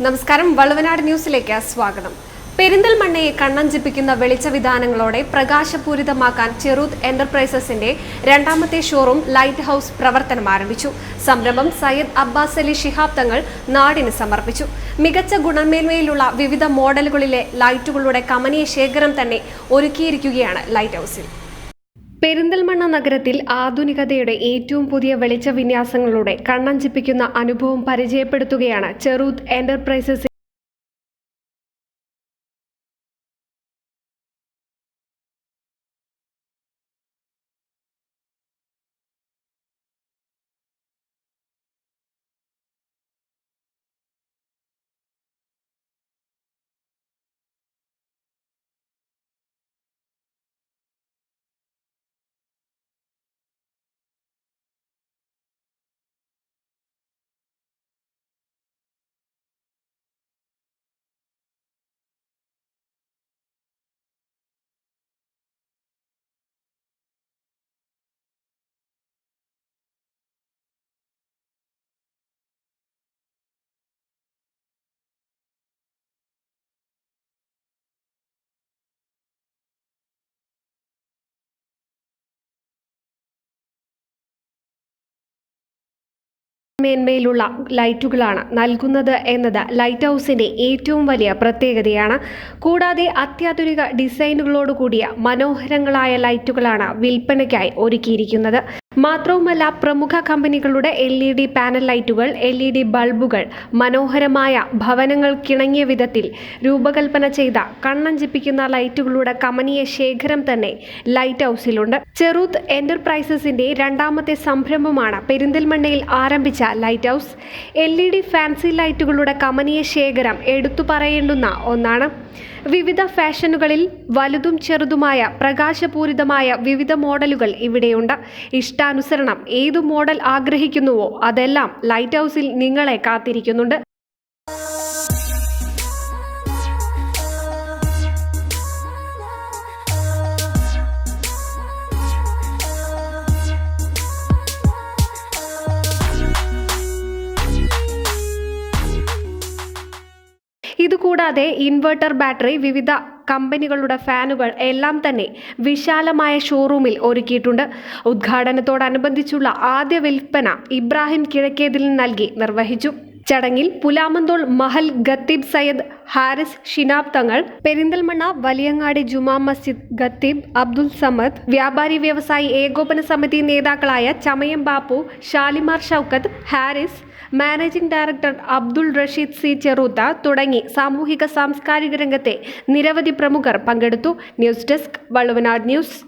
നമസ്കാരം. വളവനാട് ന്യൂസിലേക്ക് സ്വാഗതം. പെരിന്തൽമണ്ണയെ കണ്ണഞ്ചിപ്പിക്കുന്ന വെളിച്ച വിധാനങ്ങളോടെ പ്രകാശപൂരിതമാക്കാൻ ചെറൂത്ത് എന്റർപ്രൈസസിന്റെ രണ്ടാമത്തെ ഷോറൂം ലൈറ്റ് ഹൌസ് പ്രവർത്തനം ആരംഭിച്ചു. സംരംഭം സയ്യദ് അബ്ബാസ് അലി ഷിഹാബ് തങ്ങൾ നാടിന് സമർപ്പിച്ചു. മികച്ച ഗുണമേന്മയിലുള്ള വിവിധ മോഡലുകളിലെ ലൈറ്റുകളുടെ കമനീയ ശേഖരം തന്നെ ഒരുക്കിയിരിക്കുകയാണ് ലൈറ്റ് ഹൌസിൽ. പെരിന്തൽമണ്ണ നഗരത്തിൽ ആധുനികതയുടെ ഏറ്റവും പുതിയ വെളിച്ച വിന്യാസങ്ങളുടെ കണ്ണഞ്ചിപ്പിക്കുന്ന അനുഭവം പരിചയപ്പെടുത്തുകയാണ് ചെറൂത്ത് എന്റർപ്രൈസസ് മേന്മയിലുള്ള ലൈറ്റുകളാണ് നൽകുന്നത് എന്നത് ലൈറ്റ് ഹൗസിന്റെ ഏറ്റവും വലിയ പ്രത്യേകതയാണ്. കൂടാതെ അത്യാധുനിക ഡിസൈനുകളോടുകൂടിയ മനോഹരങ്ങളായ ലൈറ്റുകളാണ് വിൽപ്പനയ്ക്കായി ഒരുക്കിയിരിക്കുന്നത്. മാത്രവുമല്ല പ്രമുഖ കമ്പനികളുടെ എൽ ഇ ഡി പാനൽ ലൈറ്റുകൾ എൽ ഇ ഡി ബൾബുകൾ മനോഹരമായ ഭവനങ്ങൾ കിണങ്ങിയ വിധത്തിൽ രൂപകൽപ്പന ചെയ്ത കണ്ണഞ്ചിപ്പിക്കുന്ന ലൈറ്റുകളുടെ കമനീയ ശേഖരം തന്നെ ലൈറ്റ് ഹൗസിലുണ്ട്. ചെറുത്ത് എന്റർപ്രൈസസിന്റെ രണ്ടാമത്തെ സംരംഭമാണ് പെരിന്തൽമണ്ണയിൽ ആരംഭിച്ച light house. L E D fancy ലൈറ്റുകളുടെ കമനീയ ശേഖരം എടുത്തു പറയേണ്ടുന്ന ഒന്നാണ്. വിവിധ ഫാഷനുകളിൽ വലുതും ചെറുതുമായ പ്രകാശപൂരിതമായ വിവിധ മോഡലുകൾ ഇവിടെയുണ്ട്. ഇഷ്ടാനുസരണം ഏതു മോഡൽ ആഗ്രഹിക്കുന്നുവോ അതെല്ലാം ലൈറ്റ് ഹൗസിൽ നിങ്ങളെ കാത്തിരിക്കുന്നുണ്ട്. ഇതുകൂടാതെ ഇൻവെർട്ടർ ബാറ്ററി വിവിധ കമ്പനികളുടെ ഫാനുകൾ എല്ലാം തന്നെ വിശാലമായ ഷോറൂമിൽ ഒരുക്കിയിട്ടുണ്ട്. ഉദ്ഘാടനത്തോടനുബന്ധിച്ചുള്ള ആദ്യ വിൽപ്പന ഇബ്രാഹിം കിഴക്കേതിൽ നൽകി നിർവഹിച്ചു. ചടങ്ങിൽ പുലാമന്തോൾ മഹൽ ഖത്തീബ് സയ്യദ് ഹാരിസ് ഷിനാബ് തങ്ങൾ പെരിന്തൽമണ്ണ വലിയങ്ങാടി ജുമാ മസ്ജിദ് ഖത്തീബ് അബ്ദുൽ സമദ് വ്യാപാരി വ്യവസായി ഏകോപന സമിതി നേതാക്കളായ Chamayam Bappu Shalimar Shoukath Haris managing director Abdul Rasheed C ചെറൂത്ത തുടങ്ങി സാമൂഹിക സാംസ്കാരിക രംഗത്തെ നിരവധി പ്രമുഖർ പങ്കെടുത്തു. News desk Valluvanad news.